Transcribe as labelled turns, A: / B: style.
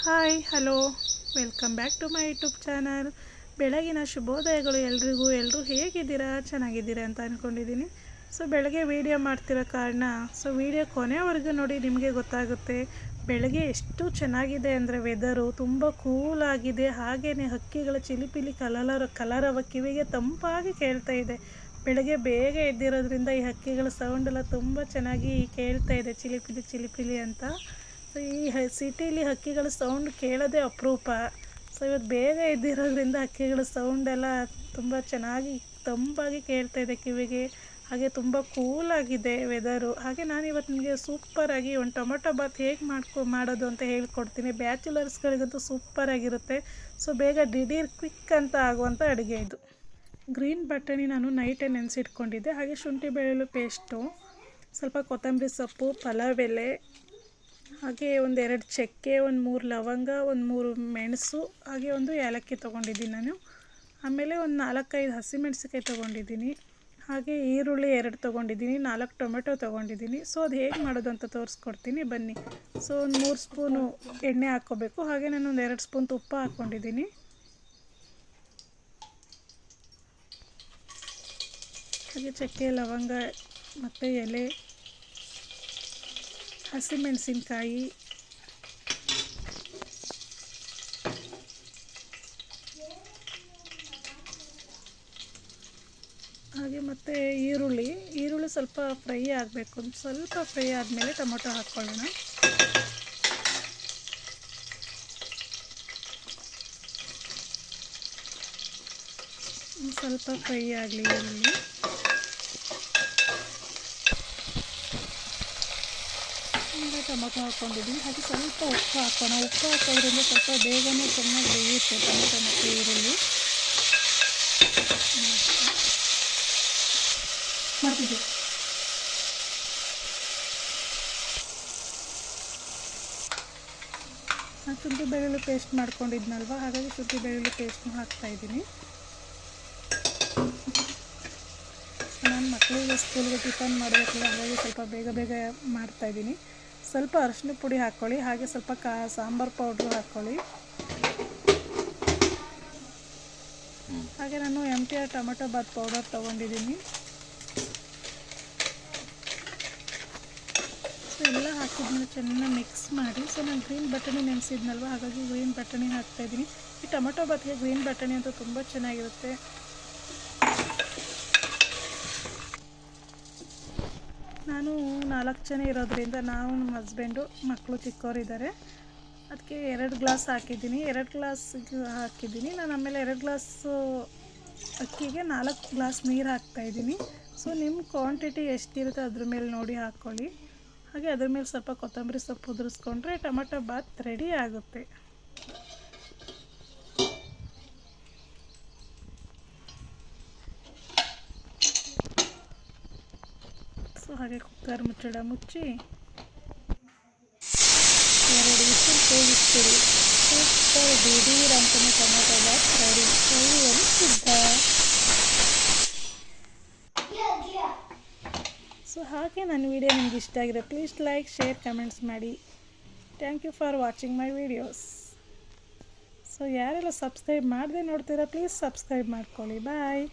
A: Hi, hello. Welcome back to my YouTube channel. ಬೆಳಗಿನ ಶುಭೋದಯಗಳು ಎಲ್ರಿಗೂ. ಎಲ್ಲರೂ ಹೇಗಿದ್ದೀರಾ? ಚೆನ್ನಾಗಿದ್ದೀರಾ ಅಂತ ಅಂದ್ಕೊಂಡಿದ್ದೀನಿ ಸೊ, ಬೆಳಗ್ಗೆ ವೀಡಿಯೋ ಮಾಡ್ತಿರೋ ಕಾರಣ, ಸೊ, ವೀಡಿಯೋ ಕೊನೆವರೆಗೂ ನೋಡಿ ನಿಮಗೆ ಗೊತ್ತಾಗುತ್ತೆ. ಬೆಳಗ್ಗೆ ಎಷ್ಟು ಚೆನ್ನಾಗಿದೆ ಅಂದರೆ ವೆದರು ತುಂಬ ಕೂಲಾಗಿದೆ ಹಾಗೆಯೇ ಹಕ್ಕಿಗಳ ಚಿಲಿಪಿಲಿ ಕಲರ ಕಲರವ ಕಿವಿಗೆ ತಂಪಾಗಿ ಕೇಳ್ತಾ ಇದೆ. ಬೆಳಗ್ಗೆ ಬೇಗ ಎದ್ದಿರೋದ್ರಿಂದ ಈ ಹಕ್ಕಿಗಳ ಸೌಂಡೆಲ್ಲ ತುಂಬ ಚೆನ್ನಾಗಿ ಕೇಳ್ತಾ ಇದೆ. ಚಿಲಿಪಿಲಿ ಚಿಲಿಪಿಲಿ ಅಂತ. ಸೊ ಈ ಹ ಸಿಟೀಲಿ ಹಕ್ಕಿಗಳ ಸೌಂಡ್ ಕೇಳೋದೇ ಅಪರೂಪ. ಸೊ ಇವತ್ತು ಬೇಗ ಇದ್ದಿರೋದ್ರಿಂದ ಹಕ್ಕಿಗಳ ಸೌಂಡ್ ಎಲ್ಲ ತುಂಬ ಚೆನ್ನಾಗಿ, ತಂಪಾಗಿ ಕೇಳ್ತಾ ಇದೆ ಕಿವಿಗೆ. ಹಾಗೆ ತುಂಬ ಕೂಲಾಗಿದೆ ವೆದರು ಹಾಗೆ ನಾನು ಇವತ್ತು ನಿಮಗೆ ಸೂಪರಾಗಿ ಒಂದು ಟೊಮೊಟೊ ಬಾತ್ ಹೇಗೆ ಮಾಡ್ಕೊ ಮಾಡೋದು ಅಂತ ಹೇಳ್ಕೊಡ್ತೀನಿ. ಬ್ಯಾಚುಲರ್ಸ್ಗಳಿಗಂತೂ ಸೂಪರಾಗಿರುತ್ತೆ ಸೊ ಬೇಗ ದಿಢೀರ್ ಕ್ವಿಕ್ ಅಂತ ಆಗುವಂಥ ಅಡುಗೆ ಇದು. ಗ್ರೀನ್ ಬಟಾಣಿ ನಾನು ನೈಟೇ ನೆನೆಸಿಟ್ಕೊಂಡಿದ್ದೆ. ಹಾಗೆ ಶುಂಠಿ ಬೆಳ್ಳುಳ್ಳಿ ಪೇಸ್ಟು ಸ್ವಲ್ಪ ಕೊತ್ತಂಬರಿ ಸೊಪ್ಪು, ಪಲಾವ್ ಎಲೆ ಹಾಗೆ ಒಂದೆರಡು ಚಕ್ಕೆ, ಒಂದು ಮೂರು ಲವಂಗ, ಒಂದು ಮೂರು ಮೆಣಸು, ಹಾಗೆ ಒಂದು ಏಲಕ್ಕಿ ತೊಗೊಂಡಿದ್ದೀನಿ ನಾನು. ಆಮೇಲೆ ಒಂದು ನಾಲ್ಕೈದು ಹಸಿಮೆಣಸಿಕಾಯಿ ತೊಗೊಂಡಿದ್ದೀನಿ. ಹಾಗೆ ಈರುಳ್ಳಿ ಎರಡು ತೊಗೊಂಡಿದ್ದೀನಿ, ನಾಲ್ಕು ಟೊಮೆಟೊ ತೊಗೊಂಡಿದ್ದೀನಿ. ಸೊ ಅದು ಹೇಗೆ ಮಾಡೋದು ಅಂತ ತೋರಿಸ್ಕೊಡ್ತೀನಿ, ಬನ್ನಿ. ಸೊ ಒಂದು ಮೂರು ಸ್ಪೂನು ಎಣ್ಣೆ ಹಾಕ್ಕೋಬೇಕು. ಹಾಗೆ ನಾನು ಒಂದು ಎರಡು ಸ್ಪೂನ್ ತುಪ್ಪ ಹಾಕ್ಕೊಂಡಿದ್ದೀನಿ. ಹಾಗೆ ಚಕ್ಕೆ, ಲವಂಗ ಮತ್ತು ಎಲೆ ಹಸಿಮೆಣಸಿನ್ಕಾಯಿ ಹಾಗೆ ಮತ್ತು ಈರುಳ್ಳಿ. ಈರುಳ್ಳಿ ಸ್ವಲ್ಪ ಫ್ರೈ ಆಗಬೇಕು. ಸ್ವಲ್ಪ ಫ್ರೈ ಆದಮೇಲೆ ಟೊಮೊಟೊ ಹಾಕ್ಕೊಳ್ಳೋಣ ಸ್ವಲ್ಪ ಫ್ರೈ ಆಗಲಿ ಈರುಳ್ಳಿ. ಟೊಮೊಟೊ ಹಾಕ್ಕೊಂಡಿದ್ದೀನಿ ಹಾಗೆ ಸ್ವಲ್ಪ ಉಪ್ಪು ಹಾಕೋಣ ಉಪ್ಪು ಹಾಕೋದ್ರಿಂದ ಸ್ವಲ್ಪ ಬೇಗನೆ ಚೆನ್ನಾಗಿ ಬೇಯುತ್ತೆ ಟೊಮೊಟೊ ಮತ್ತು ಈರುಳ್ಳಿ ಮಾಡ್ತಿದ್ದೆ ನಾನು ಶುಂಠಿ ಬೆಳ್ಳುಳ್ಳಿ ಪೇಸ್ಟ್ ಮಾಡ್ಕೊಂಡಿದ್ನಲ್ವ ಹಾಗಾಗಿ ಶುಂಠಿ ಬೆಳ್ಳುಳ್ಳಿ ಹಾಕ್ತಾ ಹಾಕ್ತಾಯಿದ್ದೀನಿ ನಾನು ಮಕ್ಕಳಿಗೆ ಸ್ಕೂಲ್ಗೆ ಟಿಫನ್ ಮಾಡಬೇಕಲ್ಲ ಹಾಗಾಗಿ ಸ್ವಲ್ಪ ಬೇಗ ಬೇಗ ಮಾಡ್ತಾಯಿದ್ದೀನಿ ಸ್ವಲ್ಪ ಅರಶಿನ ಪುಡಿ ಹಾಕ್ಕೊಳ್ಳಿ ಹಾಗೆ ಸ್ವಲ್ಪ ಕಾ, ಸಾಂಬಾರು ಪೌಡ್ರು ಹಾಕ್ಕೊಳ್ಳಿ ಹಾಗೆ ನಾನು M T R tomato bath powder ತೊಗೊಂಡಿದ್ದೀನಿ. ಸೊ ಎಲ್ಲ ಹಾಕಿದ್ಮೇಲೆ ಚೆನ್ನಾಗಿ ಮಿಕ್ಸ್ ಮಾಡಿ ಸೊ ನಾನು ಗ್ರೀನ್ ಬಟಾಣಿ ನೆನೆಸಿದ್ನಲ್ವ, ಹಾಗಾಗಿ ಗ್ರೀನ್ ಬಟಾಣಿ ಹಾಕ್ತಾಯಿದ್ದೀನಿ ಈ ಟೊಮೆಟೊ ಬಾತ್ಗೆ ಗ್ರೀನ್ ಬಟಾಣಿ ಅಂತೂ ತುಂಬ ಚೆನ್ನಾಗಿರುತ್ತೆ. ನಾನು ನಾಲ್ಕು ಜನ ಇರೋದ್ರಿಂದ ನಾವು ನಮ್ಮ ಹಸ್ಬೆಂಡು, ಮಕ್ಕಳು ಚಿಕ್ಕವರಿದ್ದಾರೆ ಅದಕ್ಕೆ ಎರಡು ಗ್ಲಾಸ್ ಹಾಕಿದ್ದೀನಿ. ಎರಡು ಗ್ಲಾಸ್ ಹಾಕಿದ್ದೀನಿ. ನಾನು ಆಮೇಲೆ ಎರಡು ಗ್ಲಾಸು ಅಕ್ಕಿಗೆ ನಾಲ್ಕು ಗ್ಲಾಸ್ ನೀರು ಹಾಕ್ತಾಯಿದ್ದೀನಿ ಸೊ, ನಿಮ್ಮ ಕ್ವಾಂಟಿಟಿ ಎಷ್ಟಿರುತ್ತೆ ಅದ್ರ ಮೇಲೆ ನೋಡಿ ಹಾಕ್ಕೊಳ್ಳಿ ಹಾಗೆ ಅದ್ರ ಮೇಲೆ ಸ್ವಲ್ಪ ಕೊತ್ತಂಬರಿ ಸೊಪ್ಪು ಉದುರಿಸ್ಕೊಂಡ್ರೆ ಟೊಮೆಟೊ ಬಾತ್ ರೆಡಿ ಆಗುತ್ತೆ. ಸೊ ಹಾಗೆ ಕುಕ್ಕರ್ ಮುಚ್ಚಳ ಮುಚ್ಚಿ ಎರಡು ವಿಷಲ್ ಸೇವಿಸ್ತೀವಿ ಸೂಪರ್ ದಿಢೀರ್ ಅಂತಲೇ ಟೊಮೆಟೊ ಬಾತ್ ರೆಡಿ. ಕೈಯಲ್ಲಿ ಸಿದ್ಧ? ಸೊ ಹಾಗೆ ನನ್ನ ವಿಡಿಯೋ ನಿಮ್ಗೆ ಇಷ್ಟ ಆಗಿದೆ ಪ್ಲೀಸ್ ಲೈಕ್ ಶೇರ್ ಕಮೆಂಟ್ಸ್ ಮಾಡಿ. Thank you for watching my videos so ಯಾರೆಲ್ಲ ಸಬ್ಸ್ಕ್ರೈಬ್ ಮಾಡದೆ ನೋಡ್ತೀರಾ ಪ್ಲೀಸ್ ಸಬ್ಸ್ಕ್ರೈಬ್ ಮಾಡ್ಕೊಳ್ಳಿ. ಬಾಯ್